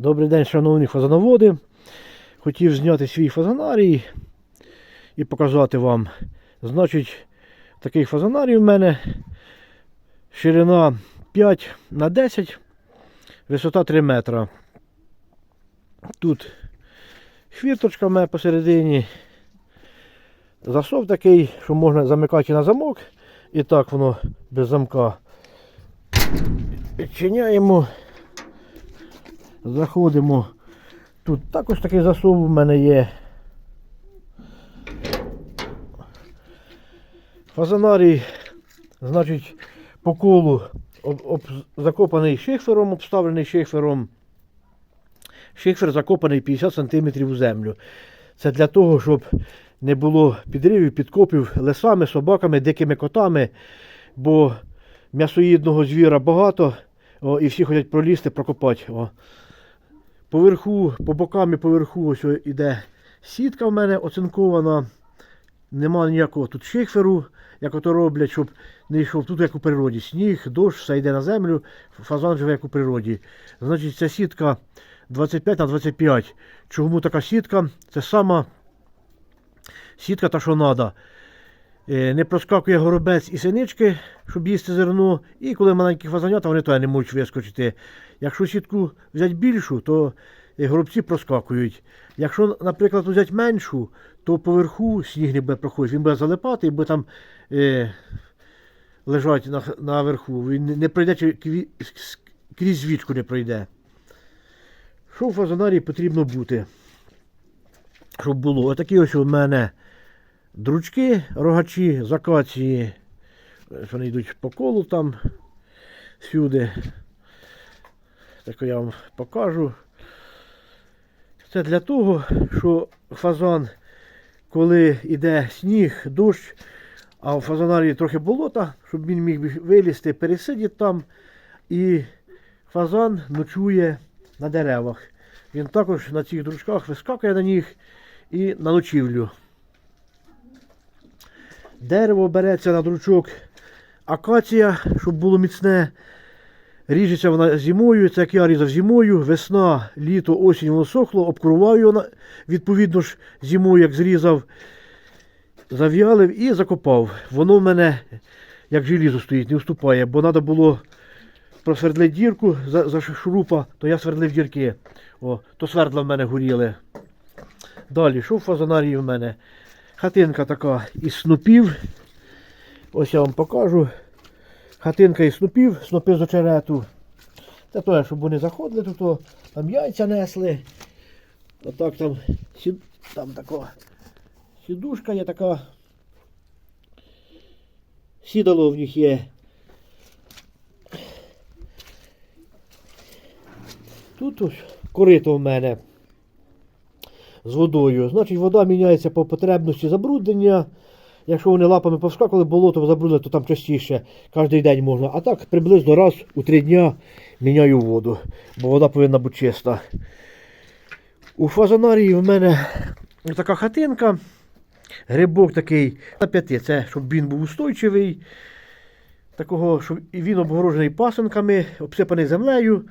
Добрий день, шановні фазановоди. Хотів зняти свій фазанарій і показати вам. Значить, такий фазанарій у мене ширина 5 на 10, висота 3 метра. Тут хвірточка в мене посередині. Засов такий, що можна замикати на замок. І так воно без замка. Відчиняємо. Заходимо. Тут також такий засов у мене є. Фазанарій, значить, по колу об, об, закопаний шифером, обставлений шифером. Шифер закопаний 50 см у землю. Це для того, щоб не було підривів, підкопів лесами, собаками, дикими котами, бо м'ясоїдного звіра багато, о, і всі хочуть пролізти, прокопати. О. Поверху, по бокам і поверху ось іде сітка в мене оцинкована. Нема ніякого тут шихферу, як ото роблять, щоб не йшов тут, як у природі. Сніг, дощ, все йде на землю, фазан живе як у природі. Значить, ця сітка 25 на 25. Чому така сітка? Це сама сітка та, що треба. Не проскакує горобець і синички, щоб їсти зерно. І коли маленькі фазанята, вони то не можуть вискочити. Якщо сітку взяти більшу, то е, горобці проскакують. Якщо, наприклад, взяти меншу, то поверху сніг не буде проходити. Він буде залипати і буде там е, лежати на, наверху. Він не- пройде крізь звідку не пройде. Що в фазанарії потрібно бути? Щоб було. Отакі ось у мене дручки, рогачі, з. Вони йдуть по колу там всюди. Так я вам покажу. Це для того, що фазан, коли йде сніг, дощ, а в фазанарії трохи болота, щоб він міг вилізти, пересидіти там. І фазан ночує на деревах. Він також на цих дручках вискакує на них і на ночівлю. Дерево береться на дручок акація, щоб було міцне. Ріжеться вона зимою, це як я різав зимою, весна, літо, осінь воно сохло, обкрував його відповідно ж зимою, як зрізав, зав'ялив і закопав. Воно в мене як желізо стоїть, не вступає, бо треба було просвердлити дірку за, за шурупа, то я свердлив дірки. О, то свердла в мене горіли. Далі, що в фазанарії в мене? Хатинка така із снопів. Ось я вам покажу. Хатинка із снопів, снопи з очерету. Це то, щоб вони заходили, тут там яйця несли. Отак там, там така сідушка є така. Сідало в них є. Тут ось корито в мене з водою. Значить, вода міняється по потребності забруднення. Якщо вони лапами повскакали, болото забруднили, то там частіше кожен день можна. А так приблизно раз у три дня міняю воду, бо вода повинна бути чиста. У фазанарії в мене така хатинка. Грибок такий на п'яти. Це щоб він був устойчивий. Такого, щоб він обгорожений пасинками, обсипаний землею.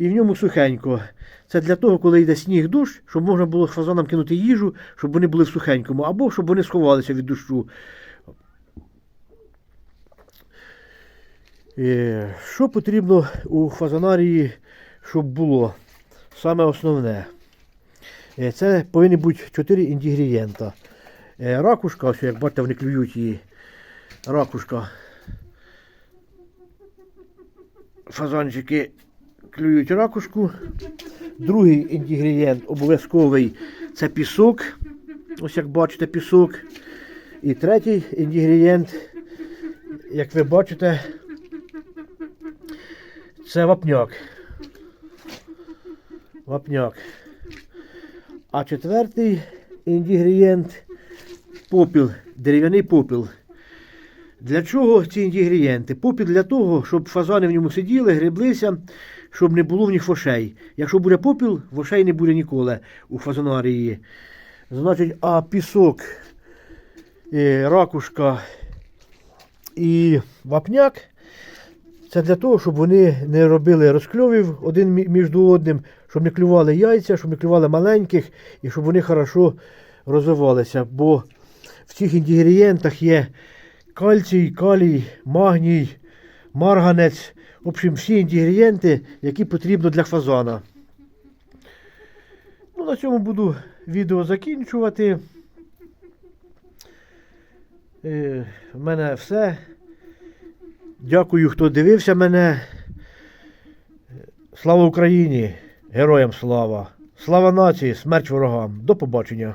І в ньому сухенько. Це для того, коли йде сніг дощ, щоб можна було фазанам кинути їжу, щоб вони були в сухенькому, або щоб вони сховалися від дощу. Е, Що потрібно у фазанарії, щоб було? Саме основне. Е, Це повинні бути 4 інгредієнта. Е, Ракушка, ось як бачите, вони клюють її. Ракушка. Фазанчики клюють ракушку. Другий інгредієнт обов'язковий це пісок. Ось як бачите, пісок. І третій інгредієнт, як ви бачите, це вапняк. Вапняк. А четвертий інгредієнт попіл, дерев'яний попіл. Для чого ці інгредієнти? Попіл для того, щоб фазани в ньому сиділи, греблися, щоб не було в них вошей. Якщо буде попіл, вошей не буде ніколи у фазанарії. Значить, а пісок, е, ракушка і вапняк Це для того, щоб вони не робили розкльовів один між одним, щоб не клювали яйця, щоб не клювали маленьких і щоб вони хорошо розвивалися. Бо в цих інгредієнтах є кальцій, калій, магній, марганець. В общем, всі інгредієнти, які потрібно для фазана. Ну, на цьому буду відео закінчувати. Е, в мене все. Дякую, хто дивився мене. Слава Україні! Героям слава! Слава нації! Смерть ворогам! До побачення!